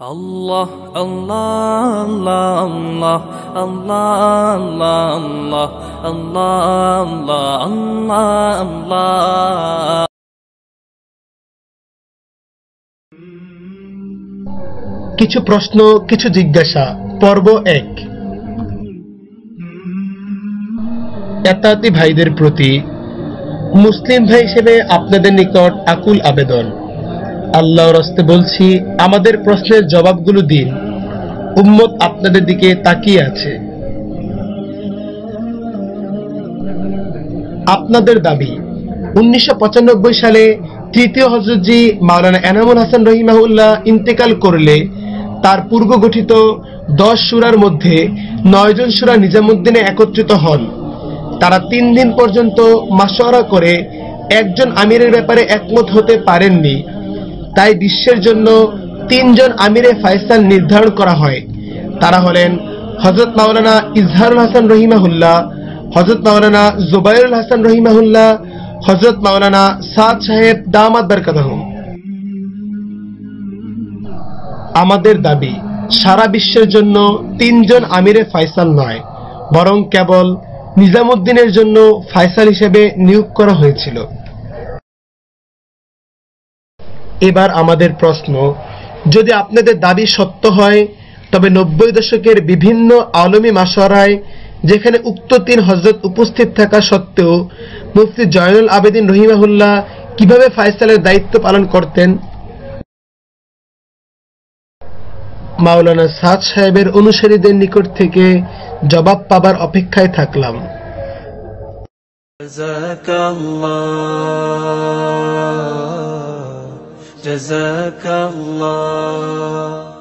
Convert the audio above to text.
Allah, Allah, Allah, Allah, Allah, Allah. কিছু প্রশ্ন কিছু জিজ্ঞাসা পর্ব এক এতাতি ভাইদের প্রতি মুসলিম ভাই হিসেবে আপনাদের নিকট আকুল আবেদন আল্লাহর হস্তে বলছি, আমাদের প্রশ্নের জবাবগুলো দিন। উম্মত আপনাদের দিকে তাকিয়ে আছে। আপনাদের দাবি, উনিশশো সালে তৃতীয় হজরতজি মাওলানা এনামুল হাসান রহিমাহুল্লাহ ইন্তেকাল করলে, তার পূর্ব গঠিত দশ সুরার মধ্যে নয়জন সুরা নিজামুদ্দিনে একত্রিত হন। তারা তিন দিন পর্যন্ত মাসোয়ারা করে, একজন আমিরের ব্যাপারে একমত হতে পারেননি। তাই বিশ্বের জন্য তিনজন আমিরে ফায়সাল নির্ধারণ করা হয়। তারা হলেন হজরত মাওলানা ইজহারুল হাসান রহিমাহুল্লাহ হজরত মাওলানা জুবাইরুল হাসান রহিমাহুল্লাহ হজরত মাওলানা সাদ সাহেব দামাদ বরকাতহ আমাদের দাবি, সারা বিশ্বের জন্য তিনজন আমিরে ফায়সাল নয়, বরং কেবল নিজামুদ্দিনের জন্য ফায়সাল হিসেবে নিয়োগ করা হয়েছিল। এবার আমাদের প্রশ্ন, যদি আপনাদের দাবি সত্য হয়, তবে নব্বই দশকের বিভিন্ন আলমী মাসরায়, যেখানে উক্ত তিন হজরত উপস্থিত থাকা সত্ত্বেও মুফতি জয়নুল আবেদিন রহিমাহুল্লাহ কীভাবে ফায়সালের দায়িত্ব পালন করতেন? মাওলানা সাদ সাহেবের অনুসারীদের নিকট থেকে জবাব পাবার অপেক্ষায় থাকলাম। جزاك الله